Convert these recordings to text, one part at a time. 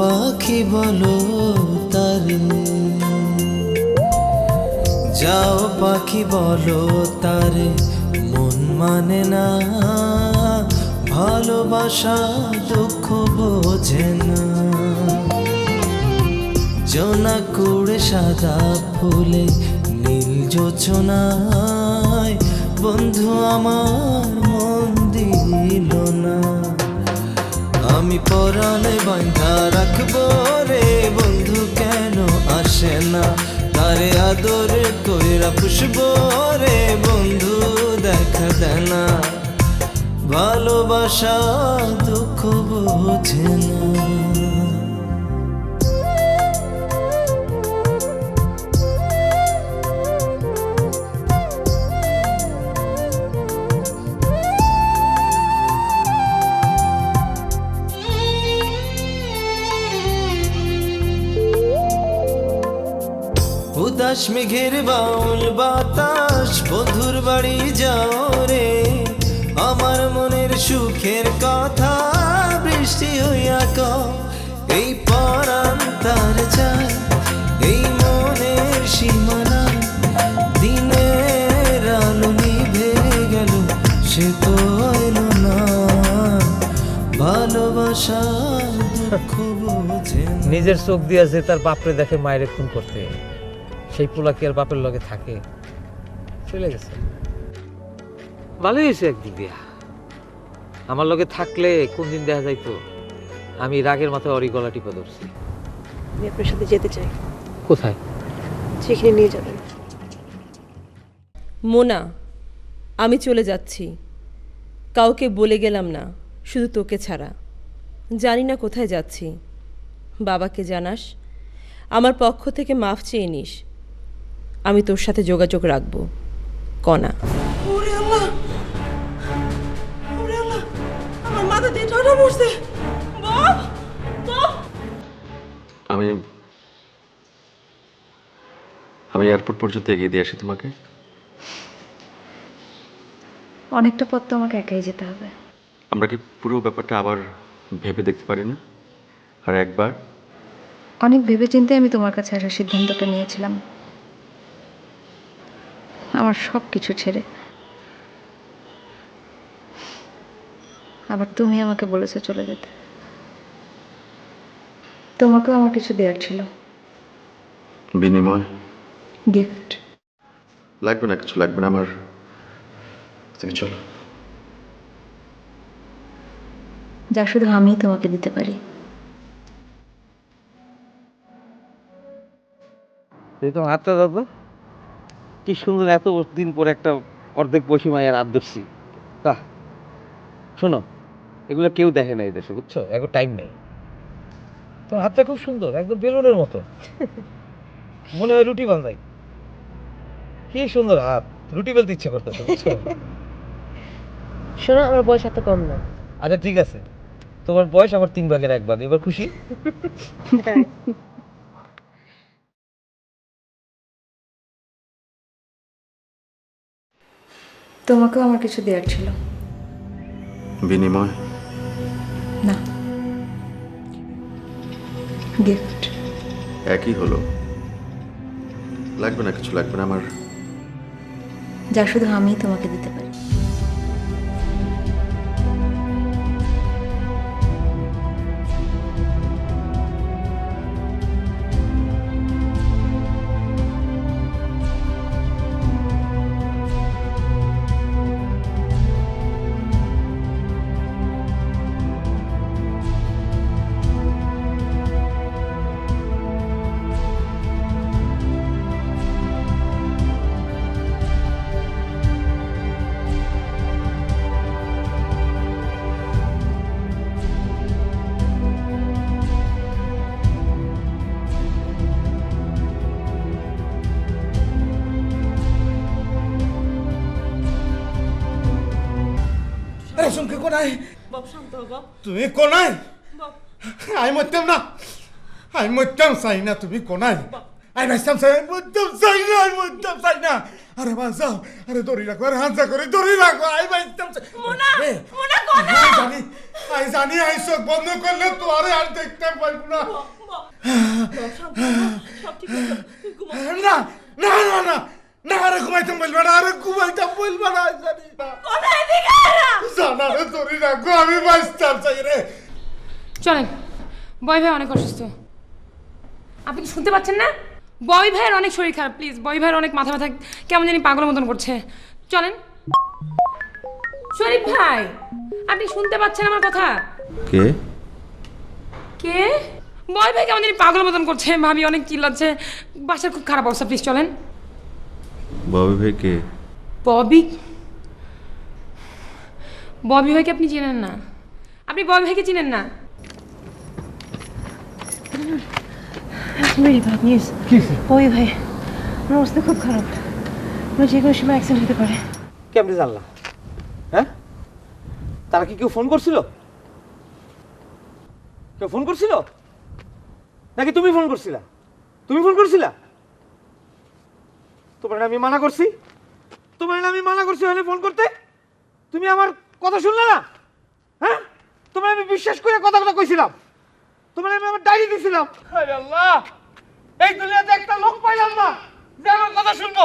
পাখি বলো তারে। যাও পাখি বলো তারে, মন মানে না। ভালোবাসা, দুঃখ বোঝে না। জোনা কুড়ে সাদা ফুলে, নীল যোচনায় বন্ধু আমার মন দিল না। আমি পরাণে বাঁধা রাখব রে বন্ধু, কেন আসে না? তারে আদরে কইরা পুষবো রে বন্ধু, দেখা দেনা। ভালোবাসা, দুঃখ বোঝে না। উদাস মেঘের বাউল বাতাস বধুর বাড়ি যাও রে। আমার মনের সুখের কথা বৃষ্টি হইয়া ক এই পরাণ তার এই মনের সীমানা, দিনের আলো নিভে গেল, সে তো এলো না। ভালোবাসা। নিজের চোখ দিয়া যে তার বাপরে দেখে মায়ের খুন করতে। সেই পোলা কি আর বাপের লগে থাকে? চলে গেছে। ভালোই হয়েছে একদিক দিয়া। আমার লগে থাকলে কোন দিন দেখা যাইতো? আমি রাগের মাথায় অরি গলা টিপে ধরছি। আমি আপনার সাথে যেতে চাই। কোথায়? সেখানে নিয়ে যাবেন। মোনা আমি চলে যাচ্ছি। কাউকে বলে গেলাম না শুধু তোকে ছাড়া। জানি না কোথায় যাচ্ছি। বাবাকে জানাস আমার পক্ষ থেকে মাফ চেয়ে নিস। আমি তোর সাথে যোগাযোগ রাখব। কণা আমি আমি এয়ারপোর্ট পর্যন্ত এগিয়ে দিয়ে আসি তোমাকে। অনেকটা পথ তো আমাকে একাই যেতে হবে। আমরা কি পুরো ব্যাপারটা আবার ভেবে দেখতে পারি না আর একবার? অনেক ভেবেচিন্তে আমি তোমার কাছে আসার সিদ্ধান্তটা নিয়েছিলাম। আমার সব কিছু ছেড়ে। আবার তুমি আমাকে বলেছ চলে যেতে। তোমাকেও আমার কিছু দেওয়ার ছিল। বিনিময়? গিফট লাগবে না কিছু লাগবে না আমার। তুমি চলো। যা শুধু আমিই তোমাকে দিতে পারি। এই তো হাতটা দাদা কি সুন্দর এত দিন পরে একটা অর্ধেক বসি মায়ের হাত ধরছি বাহ। শোনো এগুলো কেউ দেখে না এই দেশে বুঝছ? এখন টাইম নেই। তো হাতটা খুব সুন্দর একদম বেলুনের মতো। মনে হয় রুটি বান্ধাই কি সুন্দর হাত রুটি বেলতে ইচ্ছে করতেছে বুঝছ? শোনো আমার বয়স এত কম না। আচ্ছা ঠিক আছে। তোমার বয়স আমার তিন ভাগের এক ভাগ এবার খুশি? তোমাকেও আমার কিছু দেওয়ার ছিল। বিনিময়? না। গিফট একই হলো। লাগবে না কিছু লাগবে না আমার যা শুধু আমি তোমাকে দিতে পারি। কোনায়? তুমি কোনায়? আমি মরতাম না। আমি মরতাম চাই না তুমি কোনায়? আই ভাইসাম চাই মুদ্দাম চাই না আই মুদ্দাম চাই না। আরে বাঁচাও আরে দড়ি রাখো আরে হাঁচা করে দড়ি রাখো জানি আই জানি আই চোখ বন্ধ করলে তো আরে আর দেখতে পারব না না না। না না আরে ঘুমাইতাম বলবা না আরে ঘুমাইতাম বলবা না জানি না। এদিকে না জানা রে দড়ি রাখো আমি বাঁচতাম চাই রে। চলেন বয় ভাই অনেক অসুস্থ। আপনি কি শুনতে পাচ্ছেন না? বয় ভাইয়ের অনেক শরীর খারাপ প্লিজ বয় ভাইয়ের অনেক মাথা ব্যথা কেমন জানি পাগলের মতন করছে। চলেন। শরীফ ভাই আপনি শুনতে পাচ্ছেন আমার কথা? কে? কে? বয় ভাই কেমন জানি পাগলের মতন করছে ভাবি অনেক চিল্লাচ্ছে বাসার খুব খারাপ অবস্থা প্লিজ চলেন। বাবু ভাই কে ববি? ববি ভাইকে আপনি চেনেন না। আপনি ববি ভাইকে চিনেন না? ওই ভাই আমার অবস্থা খুব খারাপ। আমার যে কোনো সময় অ্যাক্সিডেন্ট হতে পারে। কেমনি জানলা হ্যাঁ? তারা কি কেউ ফোন করছিল? কেউ ফোন করছিল? নাকি তুমি ফোন করছিলা? তুমি ফোন করছিলা? তোমার আমি মানা করছি? তোমার আমি মানা করছি হলে ফোন করতে? তুমি আমার কথা শুনলে না? হ্যাঁ? তোমার আমি বিশ্বাস করে কথা কথা কইছিলাম। তোমার আমি আমার ডায়েরি দিছিলাম। আল্লাহ! এই দুনিয়াতে একটা লোক পাইলাম না যে আমার কথা শুনব।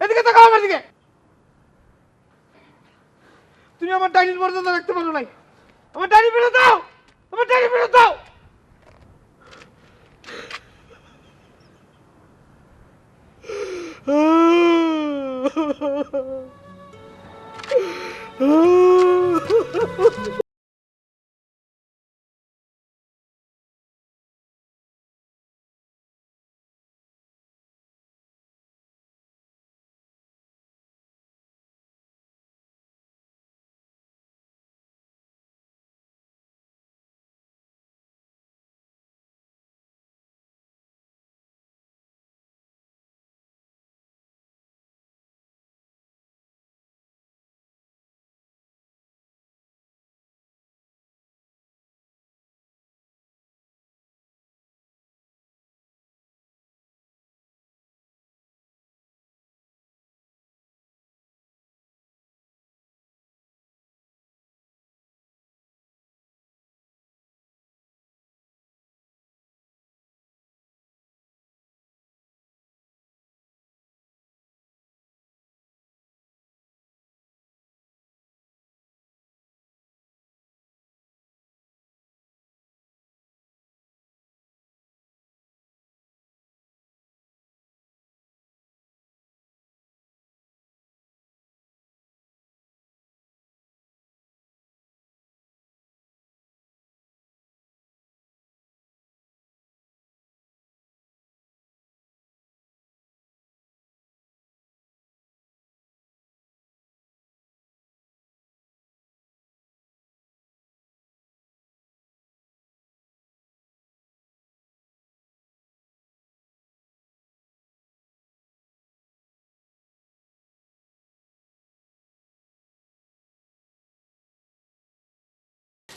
এদিকে তাকাও আমার দিকে। তুমি আমার ডায়েরির মর্যাদা রাখতে পারো নাই। আমার ডায়েরি ফেরত দাও! আমার ডায়েরি ফেরত দাও! 嗯哈哈哈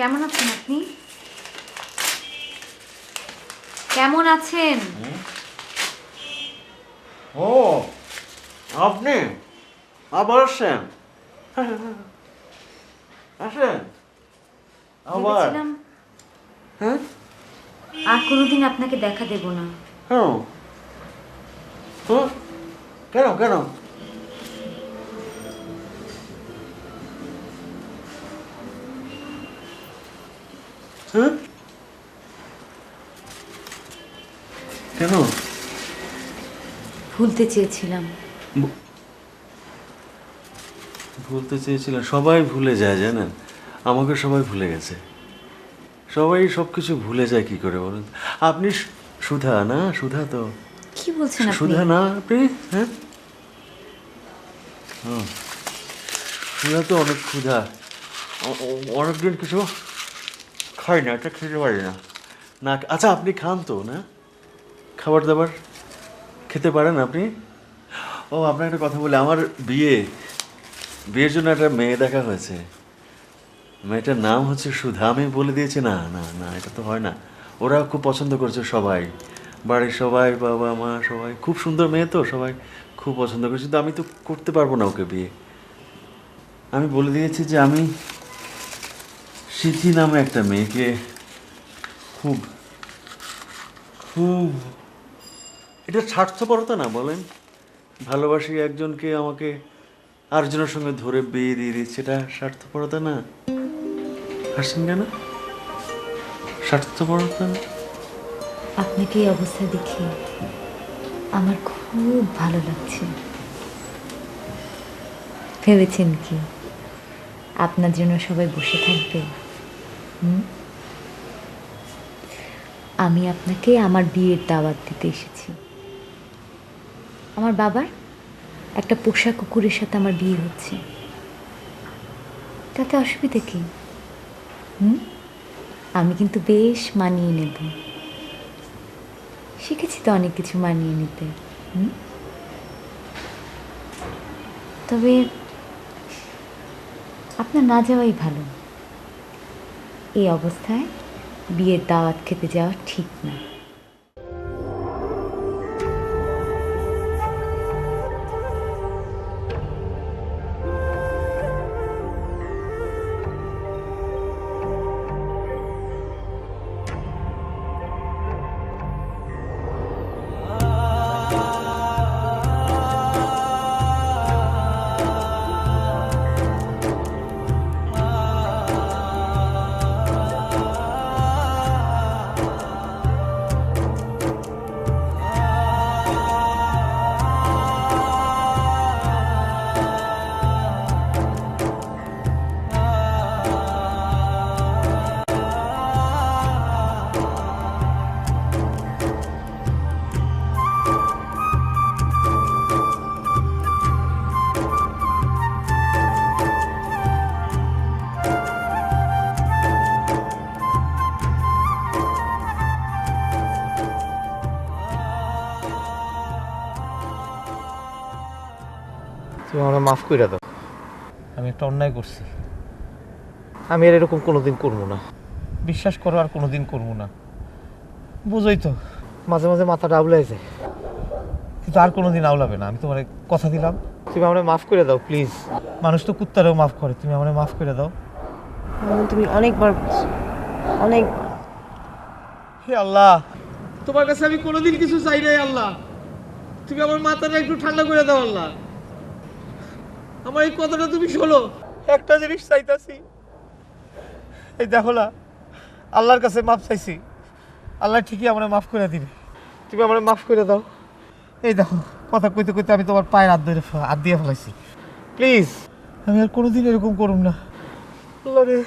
কেমন আছেন আপনি? কেমন আছেন? ও আপনি? আবার আসেন আসেন? আবার? ভেবেছিলাম হ্যাঁ? আর কোনোদিন আপনাকে দেখা দেব না। হ্যাঁ? কেন? কেন? হ্যাঁ? কেন? ভুলতে চেয়েছিলাম। ভুলতে চেয়েছিলাম। সবাই ভুলে যায় জানেন? আমাকে সবাই ভুলে গেছে। সবাই সব কিছু ভুলে যায় কি করে বলুন? আপনি সুধা না? সুধা তো। কি বলছেন আপনি? সুধা না আপনি? হ্যাঁ। সুধা তো অনেক ক্ষুধা অনেকদিন কিছু খাই না, এটা খেতে পারি না। না আচ্ছা আপনি খান তো, না? খাবার দাবার খেতে পারেন আপনি? ও আপনার একটা কথা বলি, আমার বিয়ে, বিয়ের জন্য একটা মেয়ে দেখা হয়েছে। মেয়েটার নাম হচ্ছে সুধা, আমি বলে দিয়েছি, না না না, এটা তো হয় না। ওরা খুব পছন্দ করছে সবাই, বাড়ির সবাই, বাবা, মা, সবাই। খুব সুন্দর মেয়ে তো, সবাই খুব পছন্দ করে কিন্তু আমি তো করতে পারব না ওকে বিয়ে। আমি বলে দিয়েছি যে আমি সিদ্ধি নামে একটা মেয়েকে খুব খুব, এটা স্বার্থপরতা না বলেন? ভালোবাসি একজনকে আমাকে আরেকজনের সঙ্গে ধরে বিয়ে দিয়ে দিচ্ছে, এটা স্বার্থপরতা না? হাসছেন কেন? স্বার্থপরতা না? আপনাকে এই অবস্থা দেখে আমার খুব ভালো লাগছে। ভেবেছেন কি? আপনার জন্য সবাই বসে থাকবে? আমি আপনাকে আমার বিয়ের দাওয়াত দিতে এসেছি। আমার বাবার একটা পোষা কুকুরের সাথে আমার বিয়ে হচ্ছে। তাতে অসুবিধা কি? হুম? আমি কিন্তু বেশ মানিয়ে নেব। শিখেছি তো অনেক কিছু মানিয়ে নিতে। হুম? তবে আপনার না যাওয়াই ভালো। এই অবস্থায় বিয়ের দাওয়াত খেতে যাওয়া ঠিক না। মাফ করে দাও। আমি একটা অন্যায় করছি। আমি আর এরকম কোনোদিন করব না। বিশ্বাস করো আর কোনোদিন করব না। বুঝোই তো। মাঝে মাঝে মাথাটা আউলাই যায়। কিন্তু আর কোনোদিন আউলাবে না। আমি তোমার কথা দিলাম। তুমি আমরা মাফ করে দাও প্লিজ। মানুষ তো কুত্তারেও মাফ করে। তুমি আমরা মাফ করে দাও। তুমি অনেকবার অনেক হে আল্লাহ। তোমার কাছে আমি কোনোদিন কিছু চাই নাই আল্লাহ। তুমি আমার মাথাটা একটু ঠান্ডা করে দাও আল্লাহ। আমার এই কথাটা তুমি শোনো। একটা জিনিস চাইতাছি। এই দেখো না, আল্লাহর কাছে মাফ চাইছি। আল্লাহ ঠিকই আমার মাফ করে দিবে। তুমি আমার মাফ করে দাও। এই দেখো, কথা কইতে কইতে আমি তোমার পায়ের হাত ধরে হাত দিয়ে ফেলাইছি। প্লিজ, আমি আর কোনোদিন এরকম করুম না। আল্লাহ রে।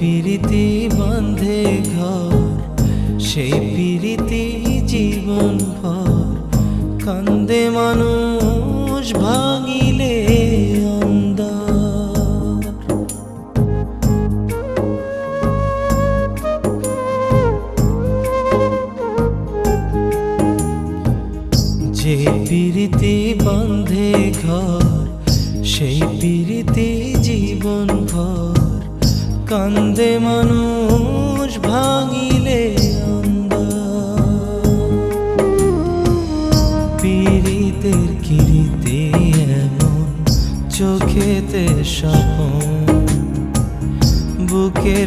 পিরিতি বাঁধে ঘর সেই পিরিতি জীবন ভর। কান্দে মানুষ ভাঙিলে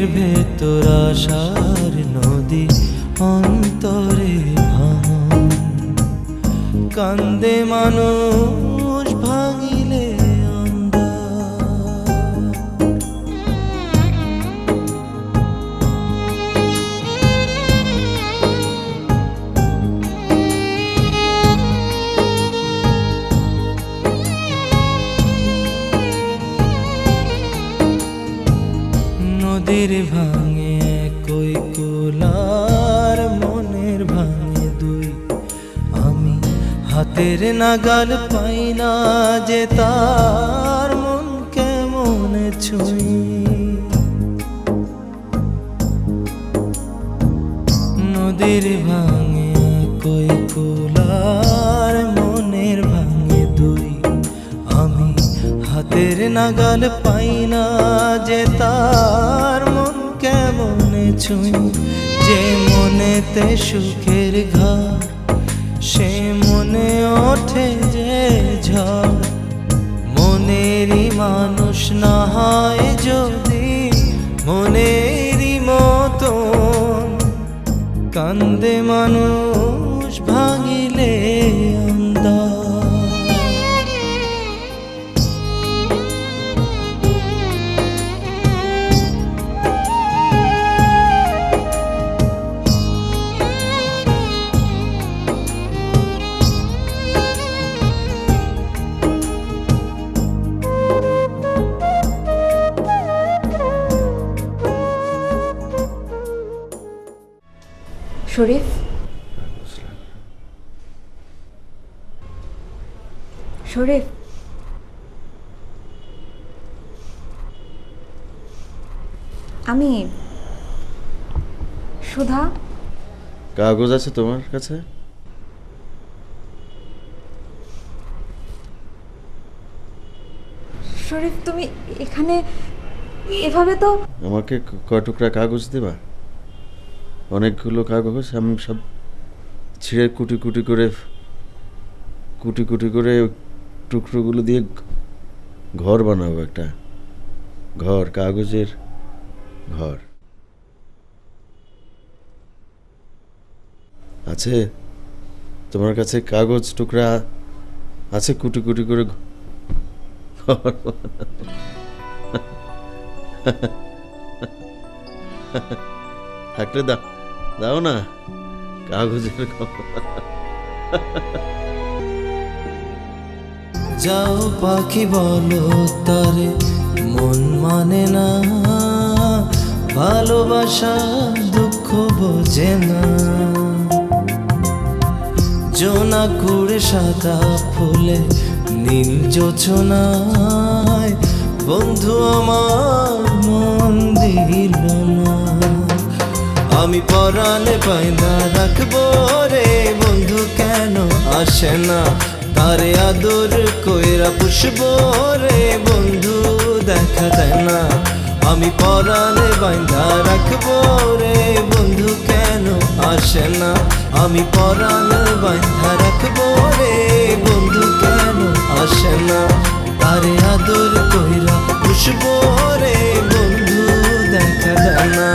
বুকের ভেতর আশার নদী অন্তরে ভাঙ কান্দে মানুষ নদীর ভাঙে কই কুলার মনের ভাঙে দুই। আমি হাতের নাগাল পাই না যে তার মন কেমন ছুঁই। নদীর ভাঙে নাগাল পাই না যে তার মন কেমন ছুঁই, যে মনেতে সুখের ঘর, সে মনে ওঠে যে ঝড়। মনেরই মানুষ না হয় যদি মনেরই মতন, কান্দে মানুষ ভাঙিলে শরীফ? শরীফ? আমি সুধা? কাগজ আছে তোমার কাছে? শরীফ তুমি এখানে এভাবে তো আমাকে কয় টুকরা কাগজ দেবা? অনেকগুলো কাগজ আমি সব ছিঁড়ে কুটি কুটি করে, কুটি কুটি করে টুকরোগুলো দিয়ে ঘর বানাবো একটা। ঘর, কাগজের ঘর। আছে? তোমার কাছে কাগজ, টুকরা আছে? কুটি কুটি করে ঘর থাকলে দাও। দাও না। কাগজের যাও পাখি বলো তারে, মন মানে না। ভালোবাসা, দুঃখ বোঝে না। জোনা কুড়ে সাদা ফুলে, নীল যোচনায় বন্ধু আমার মন দিল না। আমি পরালে বাইন্দা রাখব রে বন্ধু কেন? আসে না, তারে আদর কইরা পুষবো রে বন্ধু, দেখা দেয় না। আমি পরালে বাইন্দা রাখব রে বন্ধু কেন? আসে না, আমি পরালে বাইন্দা রাখব রে বন্ধু কেন? আসে না, তারে আদর কইরা পুষবো রে বন্ধু, দেখা দেয় না।